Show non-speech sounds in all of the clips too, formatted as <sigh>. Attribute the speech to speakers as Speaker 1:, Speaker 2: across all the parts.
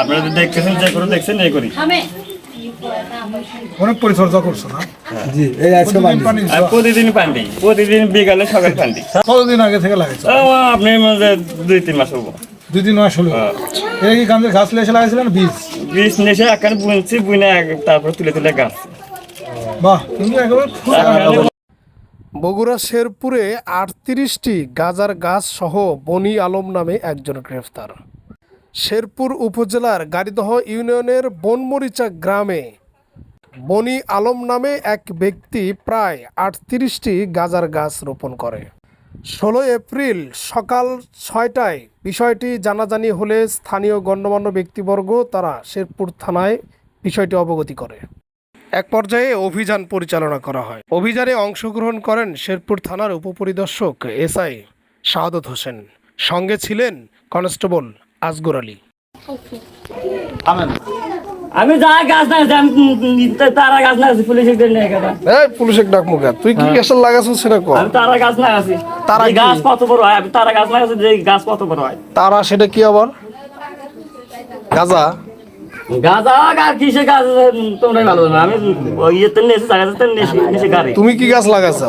Speaker 1: আপনারা দেখতেছেন যে করে দেখছেন এই করি।
Speaker 2: অনেক পরিচর্যা করছ না?
Speaker 3: জি এই আজকে
Speaker 2: পানি
Speaker 1: প্রতিদিন প্রতিদিন বিকালে সকাল <laughs>
Speaker 2: কতদিন আগে থেকে লাগাইছো?
Speaker 1: আপনি মনে দুই তিন মাস হব।
Speaker 2: দুই দিন মাস হলো। এটা কি ঘাস লেসে লাগাইছিলেন বীজ?
Speaker 1: বীজ নেশে বুনছি বুনে তারপর তুলে তুলে গাছ।
Speaker 2: বাহ তুমি একেবারে
Speaker 4: বগুড়া শেরপুরে আটত্রিশটি গাজার গাছ সহ বনি আলম নামে একজন গ্রেফতার। শেরপুর উপজেলার গাড়িদহ ইউনিয়নের বনমরিচা গ্রামে। বনি আলম নামে এক ব্যক্তি প্রায় আটত্রিশটি গাজার গাছ রোপণ করে। ষোলো এপ্রিল সকাল ছয়টায় বিষয়টি জানাজানি হলে স্থানীয় গণ্যমান্য ব্যক্তিবর্গ তারা শেরপুর থানায় বিষয়টি অবগতি করে। এক পর্যায়ে অভিযান পরিচালনা করা হয়। অভিযানে অংশগ্রহণ করেন শেরপুর থানার উপপরিদর্শক এসআই শাহাদত হোসেন। সঙ্গে ছিলেন কনস্টেবল আসগর আলী।
Speaker 1: আমি যা গাছ না তারা গাছ না পুলিশ
Speaker 4: ডাক মুখা তুই কি কেসার লাগাচ্ছিস সেটা কর।
Speaker 1: আমি তারা গাছ না আছি।
Speaker 4: তারা
Speaker 1: গাছ কত বড় হয় আমি তারা গাছ না আছি যে গাছ কত বড় হয়।
Speaker 4: তারা সেটা কি আবার? গাজা?
Speaker 1: গাছ কিসে গাছ তোমরাই ভালো না আমি ইয়েতে গাড়ি।
Speaker 4: তুমি কি গাছ লাগাচ্ছো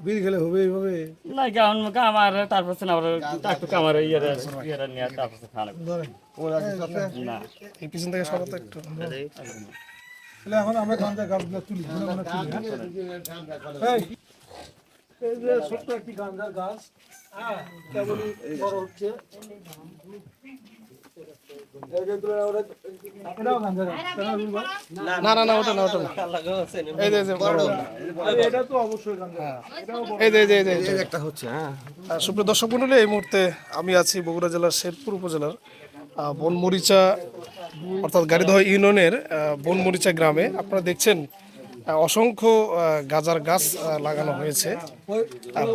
Speaker 1: বিড়ি
Speaker 2: খেলে হবে এইভাবে?
Speaker 1: না কেমন আমার তারপর সে আবার একটু কামার ইয়েরা ইয়েরা নিয়ে তারপর খাওয়া
Speaker 2: ধরেন।
Speaker 1: না।
Speaker 4: এই পিছন থেকে সরাতে একটু।
Speaker 2: তাহলে এখন আমরা গাঞ্জা গাছগুলো তুলি মনে তুলি হ্যাঁ? এই, এই যে ছোট্ট একটি গাঞ্জার গাছ হ্যাঁ কেবলই বড় হচ্ছে।
Speaker 4: দর্শক আমি আছি বগুড়া জেলার শেরপুর উপজেলার বনমরিচা, অর্থাৎ গাড়িদহ ইউনিয়নের বনমরিচা গ্রামে। আপনারা দেখছেন অসংখ্য গাজার গাছ লাগানো হয়েছে।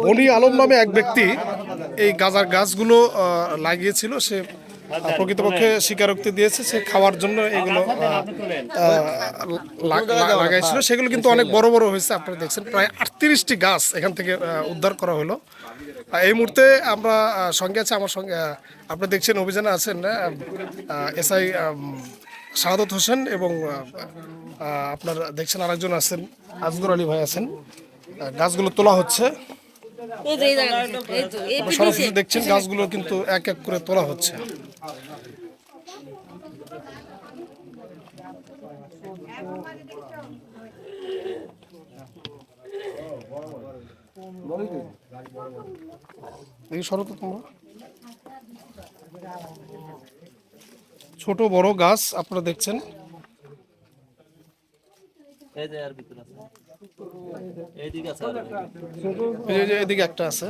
Speaker 4: বনি আলম নামে এক ব্যক্তি এই গাজার গাছগুলো লাগিয়েছিল। সে প্রকৃতপক্ষে স্বীকারোক্তি দিয়েছে সে খাওয়ার জন্য এগুলো লা- লাগাইছিল। সেগুলো কিন্তু অনেক বড় বড় হয়েছে আপনারা দেখছেন। প্রায় আটত্রিশটি গাছ এখান থেকে উদ্ধার করা হলো। এই মুহূর্তে আমরা সঙ্গে আছে আমার সঙ্গে আপনি দেখছেন অভিযানে আছেন এসআই শাহাদত হোসেন এবং আপনার দেখছেন আরেকজন আছেন আজগর আলী ভাই আছেন। গাছগুলো তোলা হচ্ছে। সরাসরি দেখছেন গাছগুলো কিন্তু এক এক করে তোলা হচ্ছে। দেখি সরো তো তোমরা। ছোট বড় গাছ আপনারা দেখছেন। এই যে- যে এদিকে একটা আছে।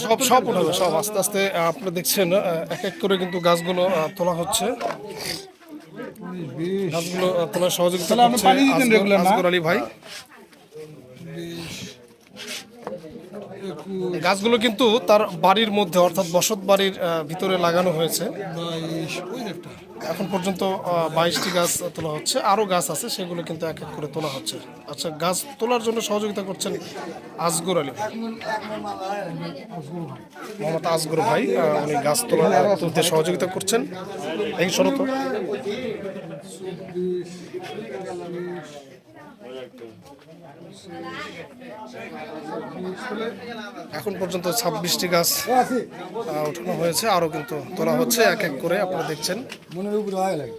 Speaker 4: সব সব উঠাবে সব আস্তে আস্তে আপনি দেখছেন এক এক করে কিন্তু গাছগুলো তোলা হচ্ছে। গাছগুলো তোলার সহযোগিতা করছে আলী ভাই। গাছগুলো কিন্তু তার বাড়ির মধ্যে, অর্থাৎ বসত বাড়ির ভিতরে লাগানো হয়েছে। এখন পর্যন্ত বাইশটি গাছ তোলা হচ্ছে। আরও গাছ আছে, সেগুলো কিন্তু এক এক করে তোলা হচ্ছে। আচ্ছা গাছ তোলার জন্য সহযোগিতা করছেন আসগর আলী মোহাম্মদ আসগর ভাই উনি গাছ তোলা তুলতে সহযোগিতা করছেন। এই শরত এখন পর্যন্ত ছাব্বিশটি গাছ উঠানো হয়েছে। আরও কিন্তু তোলা হচ্ছে, এক এক করে আপনারা দেখছেন।
Speaker 2: মনের উপরে লাগে।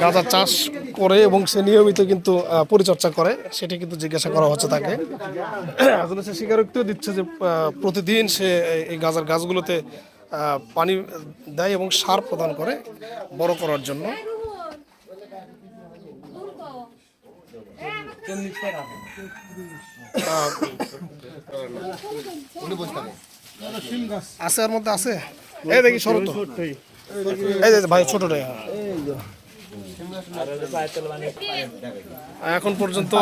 Speaker 4: গাঁজা চাষ করে এবং সে নিয়মিত কিন্তু পরিচর্যা করে, সেটি কিন্তু জিজ্ঞাসা করা হচ্ছে তাকে। আসলে সে স্বীকারোক্তিও দিচ্ছে যে প্রতিদিন সে এই- গাঁজার গাছগুলোতে আহ, পানি দেয় এবং সার প্রদান করে বড় করার জন্য। আছে আর মধ্যে আছে? এই দেখি শরৎ এই ভাই ছোটটাই। এখন পর্যন্ত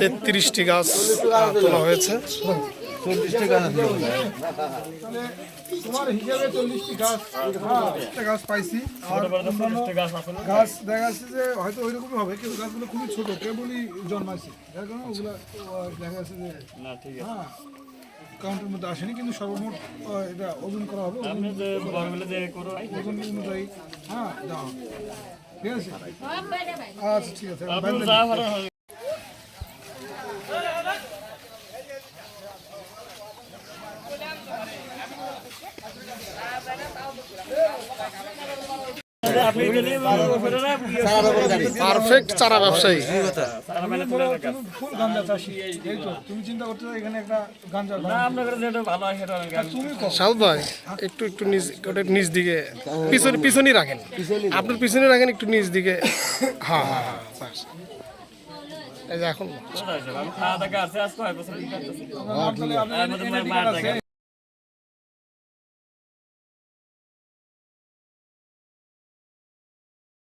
Speaker 4: তেত্রিশটি গাছ তোলা হয়েছে।
Speaker 2: তোমার হিসাবে চল্লিশটি গাছ হ্যাঁ একটা গাছ পাইছি। আর গাছ দেখা যাচ্ছে যে হয়তো ওই রকমই হবে কিন্তু গাছগুলো খুবই ছোট কেবলই জন্মাইছে। যার কারণে ওগুলো দেখা যাচ্ছে যে হ্যাঁ কাউন্টের মধ্যে আসেনি কিন্তু সর্বমোট এটা ওজন করা হবে ওজন অনুযায়ী হ্যাঁ হবে ঠিক আছে? আচ্ছা ঠিক আছে বাইরে
Speaker 4: পারফেক্ট চারা ব্যবসায়ী
Speaker 2: তুমি বলো, তুমি ফুল গাঞ্জা চাষি এই তো তুমি চিন্তা করতে এখানে একটা গাঞ্জা তুমি কও।
Speaker 4: সাউদ ভাই একটু একটু নিজ ওটা নিজ দিকে পিছনে পিছনই রাখেন। আপনার পিছনে রাখেন একটু নিজ দিকে। হ্যাঁ হ্যাঁ হ্যাঁ এখন।